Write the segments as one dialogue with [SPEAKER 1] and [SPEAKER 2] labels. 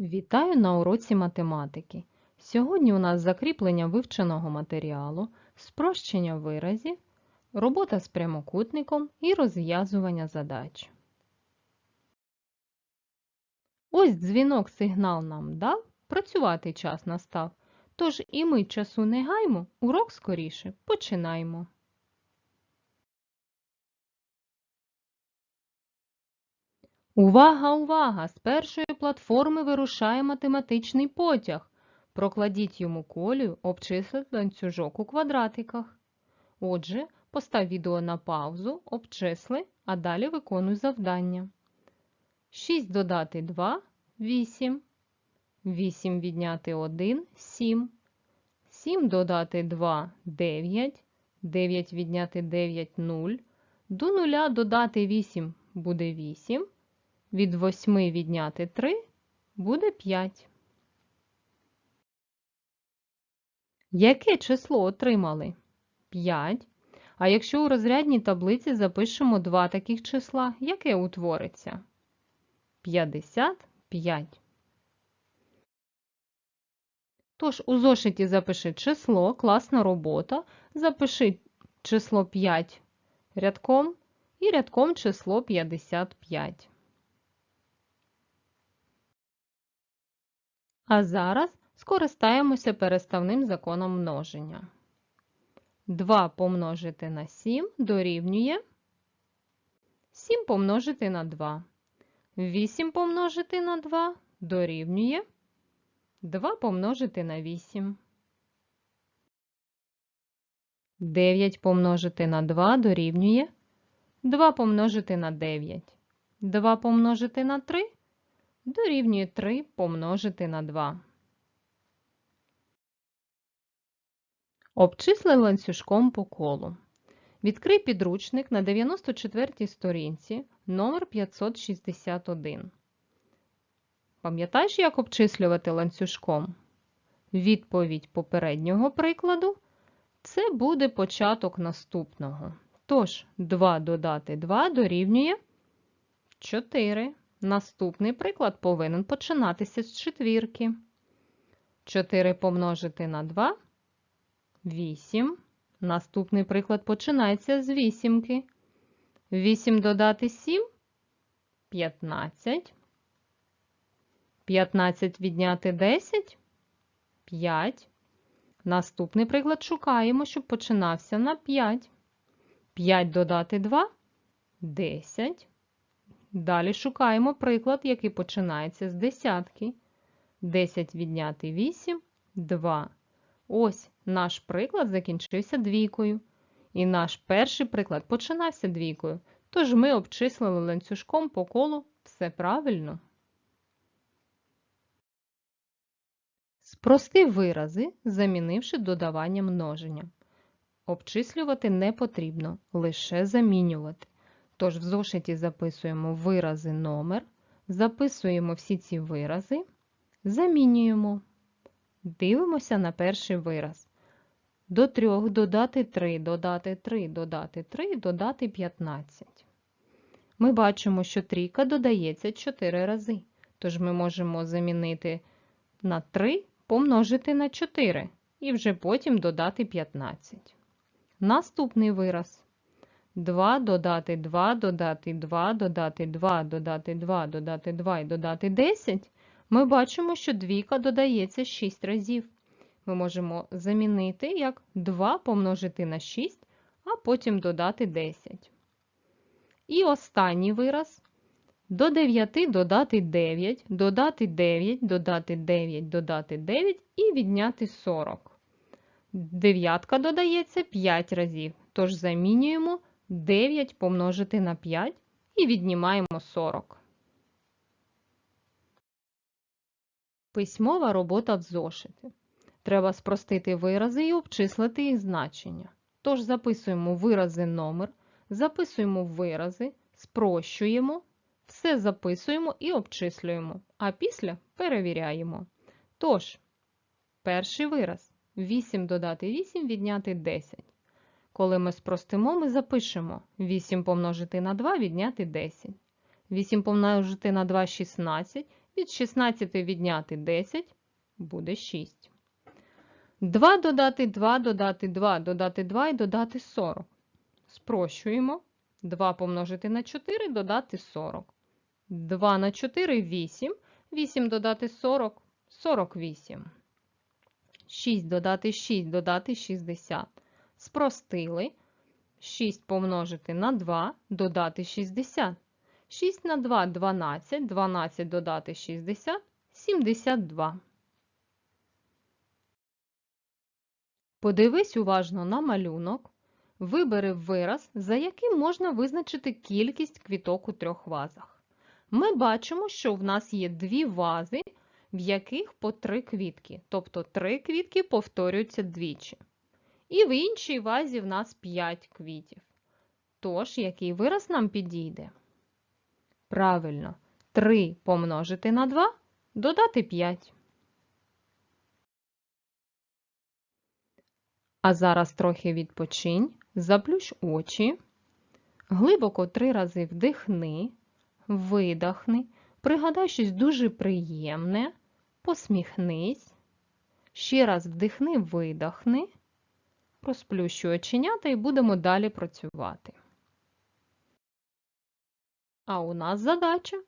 [SPEAKER 1] Вітаю на уроці математики. Сьогодні у нас закріплення вивченого матеріалу, спрощення виразів, робота з прямокутником і розв'язування задач. Ось дзвінок сигнал нам дав, працювати час настав. Тож і ми часу не гаймо, урок скоріше починаймо. Увага, увага! З першої платформи вирушає математичний потяг. Прокладіть йому колію, обчисліть ланцюжок у квадратиках. Отже, постав відео на паузу, обчисли, а далі виконуй завдання. 6 додати 2 – 8. 8 відняти 1 – 7. 7 додати 2 – 9. 9 відняти 9 – 0. До 0 додати 8 буде 8. Від 8 відняти 3 буде 5. Яке число отримали? 5. А якщо у розрядній таблиці запишемо два таких числа, яке утвориться? 55. Тож у зошиті запиши число, класна робота. Запиши число 5 рядком і рядком число 55. А зараз скористаємося переставним законом множення. 2 помножити на 7 дорівнює 7 помножити на 2. 8 помножити на 2 дорівнює 2 помножити на 8. 9 помножити на 2 дорівнює 2 помножити на 9. 2 помножити на 3 дорівнює 3 помножити на 2. Обчисли ланцюжком по колу. Відкрий підручник на 94-й сторінці номер 561. Пам'ятаєш, як обчислювати ланцюжком? Відповідь попереднього прикладу це буде початок наступного. Тож, 2 додати 2 дорівнює 4. Наступний приклад повинен починатися з четвірки. 4 помножити на 2 8. Наступний приклад починається з вісімки. 8 додати 7 15. 15 відняти 10 5. Наступний приклад шукаємо, щоб починався на 5. 5 додати 2 10. Далі шукаємо приклад, який починається з десятки. 10 відняти 8 2. Ось наш приклад закінчився двійкою. І наш перший приклад починався двійкою. Тож ми обчислили ланцюжком по колу все правильно. Спрости вирази, замінивши додавання множення. Обчислювати не потрібно, лише замінювати. Тож в зошиті записуємо вирази номер, записуємо всі ці вирази, замінюємо. Дивимося на перший вираз. До 3 додати 3, додати 3, додати 3, додати 15. Ми бачимо, що трійка додається 4 рази. Тож ми можемо замінити на 3 помножити на 4 і вже потім додати 15. Наступний вираз. 2 додати 2, додати 2, додати 2, додати 2, додати 2 і додати 10. Ми бачимо, що двійка додається 6 разів. Ми можемо замінити як 2 помножити на 6, а потім додати 10. І останній вираз. До 9 додати 9, додати 9, додати 9, додати 9 і відняти 40. Дев'ятка додається 5 разів, тож замінюємо 9 помножити на 5 і віднімаємо 40. Письмова робота в зошиті. Треба спростити вирази і обчислити їх значення. Тож записуємо вирази номер, записуємо вирази, спрощуємо, все записуємо і обчислюємо, а після перевіряємо. Тож, перший вираз 8 додати 8 відняти 10. Коли ми спростимо, ми запишемо 8 помножити на 2 відняти 10. 8 помножити на 2 – 16. Від 16 відняти 10 буде 6. 2 додати 2, додати 2, додати 2 і додати 40. Спрощуємо. 2 помножити на 4, додати 40. 2 на 4 – 8. 8 додати 40 – 48. 6 додати 6, додати 60. Спростили. 6 помножити на 2, додати 60. 6 на 2 – 12, 12 додати 60 – 72. Подивись уважно на малюнок. Вибери вираз, за яким можна визначити кількість квіток у трьох вазах. Ми бачимо, що в нас є дві вази, в яких по три квітки, тобто три квітки повторюються двічі. І в іншій вазі в нас 5 квітів. Тож, який вираз нам підійде? Правильно, 3 помножити на 2 додати 5. А зараз трохи відпочинь, заплющ очі, глибоко три рази вдихни, видихни, пригадай щось дуже приємне, посміхнись, ще раз вдихни, видихни, розплющуй оченята і будемо далі працювати. А у нас задача.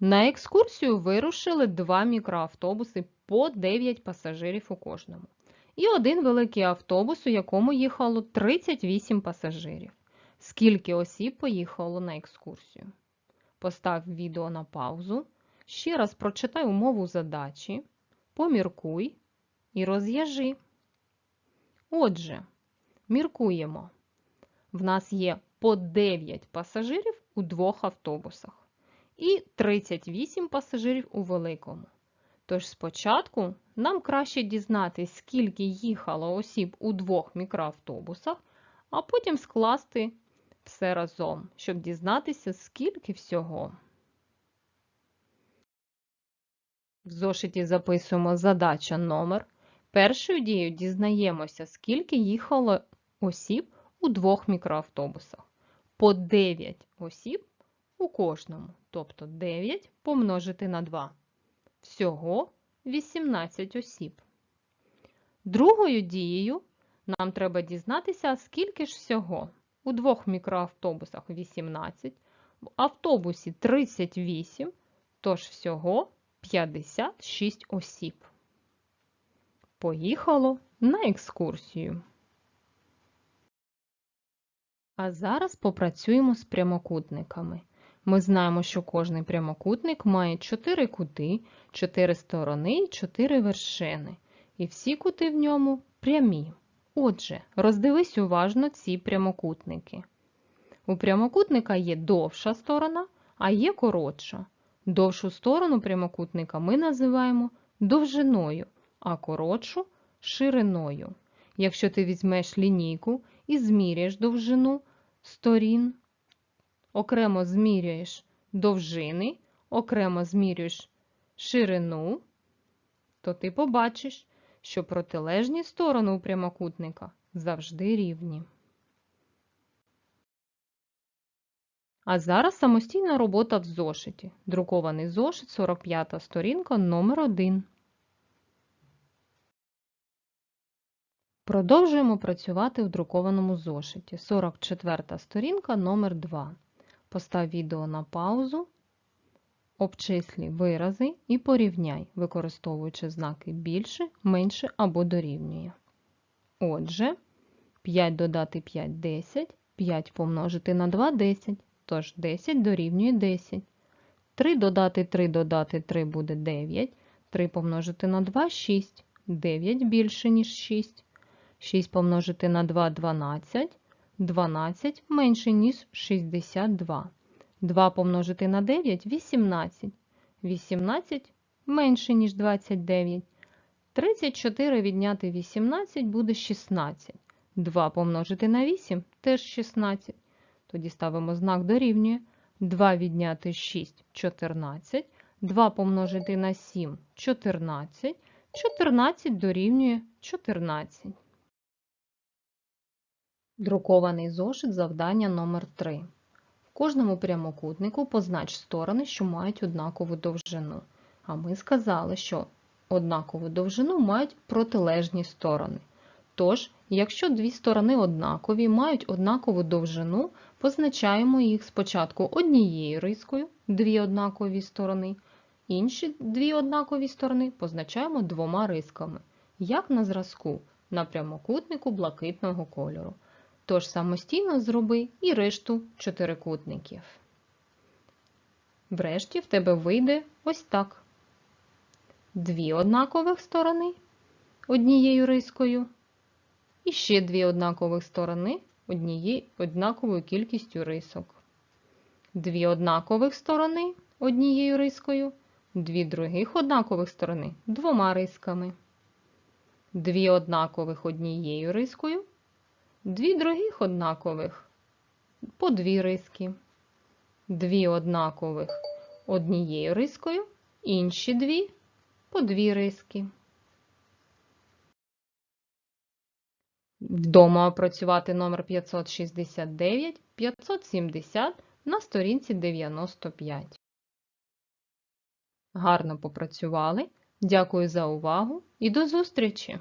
[SPEAKER 1] На екскурсію вирушили два мікроавтобуси по 9 пасажирів у кожному. І один великий автобус, у якому їхало 38 пасажирів. Скільки осіб поїхало на екскурсію? Постав відео на паузу. Ще раз прочитай умову задачі, поміркуй і роз'яжи. Отже, міркуємо. В нас є по 9 пасажирів у двох автобусах і 38 пасажирів у великому. Тож спочатку нам краще дізнатися, скільки їхало осіб у двох мікроавтобусах, а потім скласти все разом, щоб дізнатися, скільки всього. В зошиті записуємо задача номер. Першою дією дізнаємося, скільки їхало осіб у двох мікроавтобусах. По 9 осіб у кожному, тобто 9 помножити на 2. Всього 18 осіб. Другою дією нам треба дізнатися, скільки ж всього. У двох мікроавтобусах 18, в автобусі 38, тож всього 56 осіб. Поїхало на екскурсію. А зараз попрацюємо з прямокутниками. Ми знаємо, що кожний прямокутник має 4 кути, 4 сторони і 4 вершини. І всі кути в ньому прямі. Отже, роздивись уважно ці прямокутники. У прямокутника є довша сторона, а є коротша. Довшу сторону прямокутника ми називаємо довжиною, а коротшу шириною. Якщо ти візьмеш лінійку і зміряєш довжину сторін, окремо змірюєш довжини, окремо змірюєш ширину, то ти побачиш, що протилежні сторони у прямокутника завжди рівні. А зараз самостійна робота в зошиті. Друкований зошит, 45 сторінка, номер 1. Продовжуємо працювати в друкованому зошиті. 44 сторінка, номер 2. Постав відео на паузу, обчислі вирази і порівняй, використовуючи знаки більше, менше або дорівнює. Отже, 5 додати 5 – 10, 5 помножити на 2 – 10, тож 10 дорівнює 10. 3 додати 3 додати 3 буде 9, 3 помножити на 2 – 6, 9 більше, ніж 6. 6 помножити на 2 – 12, 12 менше, ніж 62. 2 помножити на 9 – 18. 18 менше, ніж 29. 34 відняти 18 буде 16. 2 помножити на 8 теж 16. Тоді ставимо знак дорівнює. 2 відняти 6 – 14. 2 помножити на 7 – 14. 14 дорівнює 14. Друкований зошит завдання номер 3 В Кожному прямокутнику познач сторони, що мають однакову довжину. А ми сказали, що однакову довжину мають протилежні сторони. Тож, якщо дві сторони однакові, мають однакову довжину, позначаємо їх спочатку однією рискою, дві однакові сторони, інші дві однакові сторони позначаємо двома рисками, як на зразку на прямокутнику блакитного кольору. Тож самостійно зроби і решту чотирикутників. Врешті в тебе вийде ось так. Дві однакових сторони однією рискою, і ще дві однакових сторони однією однаковою кількістю рисок. Дві однакових сторони однією рискою, дві других однакових сторони двома рисками. Дві однакових однією рискою, дві других однакових по дві риски. Дві однакових однією рискою, інші дві по дві риски. Вдома опрацювати номер 569, 570 на сторінці 95. Гарно попрацювали. Дякую за увагу і до зустрічі!